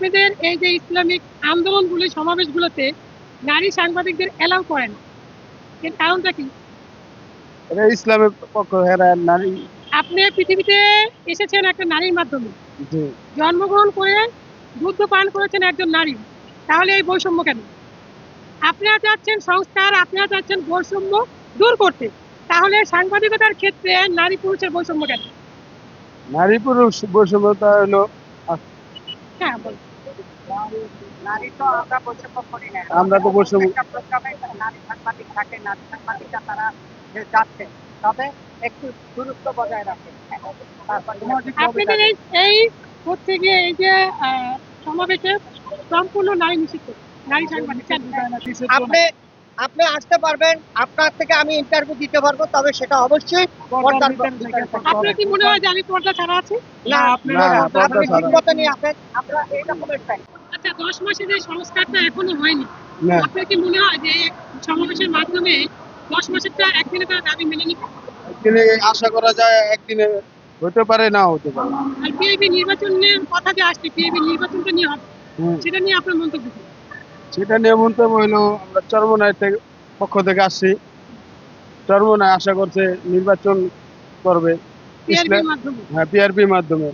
আপনাদের এই যে ইসলামিক আন্দোলনগুলো সমাবেশগুলোতে নারী সাংবাদিকদের এলাও করেন এর কারণটা কি? এটা ইসলামের পক্ষ নারী। আপনি পৃথিবীতে এসেছেন একটা নারীর মাধ্যমে। জন্মগ্রহণ করে দুধ পান করেছেন একজন নারী। তাহলে এই বৈষম্য কেন? আপনারা চাচ্ছেন সংস্কার আপনারা চাচ্ছেন বৈষম্য দূর করতে। তাহলে সাংবাদিকতার ক্ষেত্রে নারী পুরুষের বৈষম্য কেন? নারী পুরুষ বৈষম্যতা হলো হ্যাঁ বলুন। আমরা তো বৈষম্য যাচ্ছে তবে একটু দূরত্ব বজায় রাখে। আপনাদের এই হচ্ছে গিয়ে এই যে সমাবেশে সম্পূর্ণ নারী নিষিদ্ধ নারী সাংবাদিক। আপনি আপনি আসতে পারবেন আপনার থেকে আমি ইন্টারভিউ দিতে পারব তবে সেটা অবশ্যই আপনার কি মনে হয় যে আমি পর্দা ছাড়া আছি? না আপনি ঠিক এই রকমের চাই। আচ্ছা দশ মাসে যে সংস্কারটা এখনও হয়নি আপনার কি মনে হয় যে সমাবেশের মাধ্যমে দশ মাসেরটা একদিনে তারা দাবি মেনে নিবে একদিনে আশা করা যায় একদিনে হতে পারে না হতে পারে। আর পিআইবি নির্বাচনের কথা যে আসছে পিআইবি নির্বাচনটা নিয়ে হবে সেটা নিয়ে আপনার মন্তব্য? সেটা নিয়ে মন্তব্য হলো আমরা চরমনায় থেকে পক্ষ থেকে আসছি। চরমনায় আশা করছে নির্বাচন করবে। মাধ্যমে। হ্যাঁ পিআরপির মাধ্যমে।